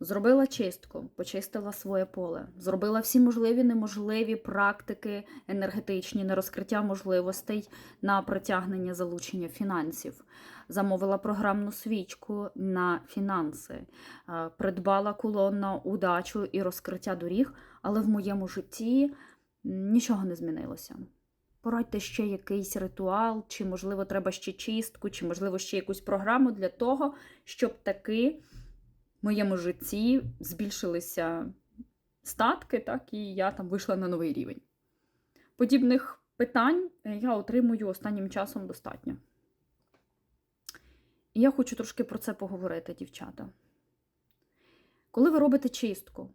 Зробила чистку, почистила своє поле, зробила всі можливі неможливі практики енергетичні на розкриття можливостей на притягнення залучення фінансів. Замовила програмну свічку на фінанси, придбала кулон удачу і розкриття доріг, але в моєму житті нічого не змінилося. Порадьте ще якийсь ритуал, чи, можливо, треба ще чистку, чи, можливо, ще якусь програму для того, щоб таки моєму житті збільшилися статки, так, і я там вийшла на новий рівень. Подібних питань е, я отримую останнім часом достатньо. І я хочу трошки про це поговорити, дівчата. Коли ви робите чистку,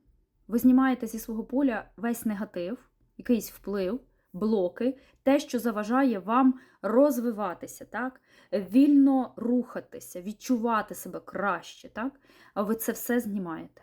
ви знімаєте зі свого поля весь негатив, якийсь вплив, блоки, те, що заважає вам розвиватися, так? вільно рухатися, відчувати себе краще, так? а ви це все знімаєте.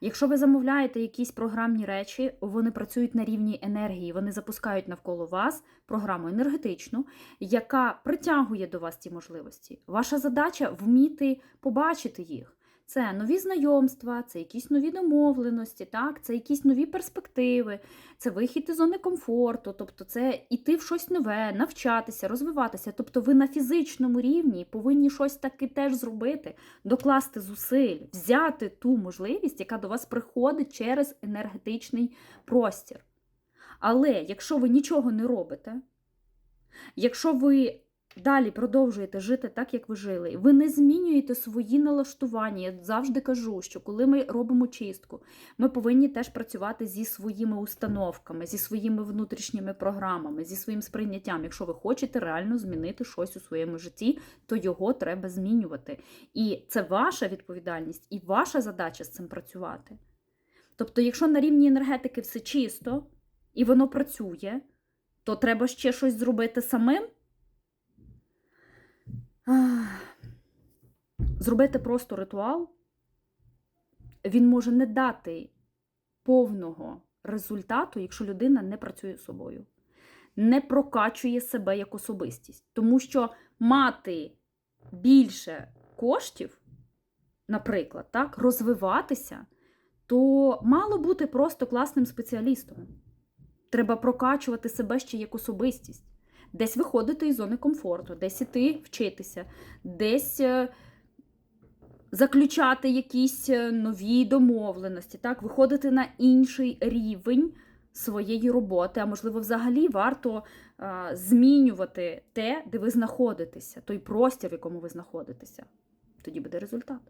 Якщо ви замовляєте якісь програмні речі, вони працюють на рівні енергії, вони запускають навколо вас програму енергетичну, яка притягує до вас ті можливості. Ваша задача вміти побачити їх. Це нові знайомства, це якісь нові домовленості, так? це якісь нові перспективи, це вихід із зони комфорту, тобто це іти в щось нове, навчатися, розвиватися. Тобто ви на фізичному рівні повинні щось таки теж зробити, докласти зусиль, взяти ту можливість, яка до вас приходить через енергетичний простір. Але якщо ви нічого не робите, якщо ви далі продовжуєте жити так, як ви жили, ви не змінюєте свої налаштування. Я завжди кажу, що коли ми робимо чистку, ми повинні теж працювати зі своїми установками, зі своїми внутрішніми програмами, зі своїм сприйняттям. Якщо ви хочете реально змінити щось у своєму житті, то його треба змінювати. І це ваша відповідальність і ваша задача з цим працювати. Тобто, якщо на рівні енергетики все чисто і воно працює, то треба ще щось зробити самим. Зробити просто ритуал, він може не дати повного результату, якщо людина не працює з собою, не прокачує себе як особистість. Тому що мати більше коштів, наприклад, так, розвиватися, то мало бути просто класним спеціалістом. Треба прокачувати себе ще як особистість десь виходити із зони комфорту, десь іти вчитися, десь е, заключати якісь е, нові домовленості, так, виходити на інший рівень своєї роботи, а можливо, взагалі варто а, змінювати те, де ви знаходитеся, той простір, в якому ви знаходитеся. Тоді буде результат.